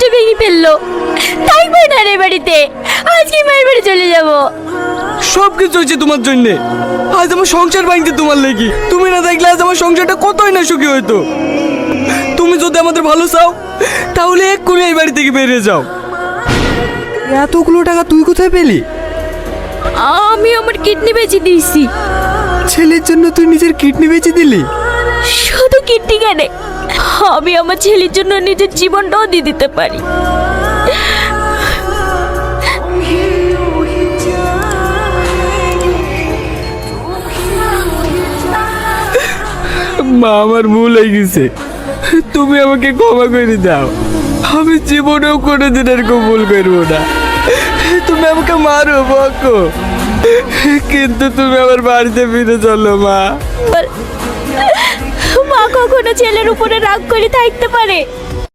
দরজা ভেঙে ফেলল। থাকবে না রে বাড়িতে? আজকে মায়ের বাড়ি চলে যাব। সব কিছু হয়েছে তোমার জন্য। আজ আমার সংসার ভাঙতে তোমার লেগে। তুমি না দেখলে আজ আমার সংসারটা কতই না সুখী হইতো। তুমি যদি আমাদের ভালো চাও তাহলে এক্ষুনি এই বাড়ি থেকে বেরিয়ে যাও। এতগুলো টাকা তুই কোথায় পেলি? আমি আমার কিডনি বেঁচে দিয়েছি। ছেলের জন্য তুই নিজের কিডনি বেচে দিলি? কিডনি কেন আমি আমার ছেলের জন্য নিজের জীবনটাও দিয়ে দিতে পারি। মা আমার ভুল হয়ে গেছে। তুমি আমাকে ক্ষমা করে দাও। আমি জীবনেও কোনো দিন এরকম ভুল করব না। তুমি আমাকে মারো বকো। কিন্তু তুমি আমার বাড়িতে ফিরে চলো মা। কখনো ছেলের উপরে রাগ করে থাকতে পারে।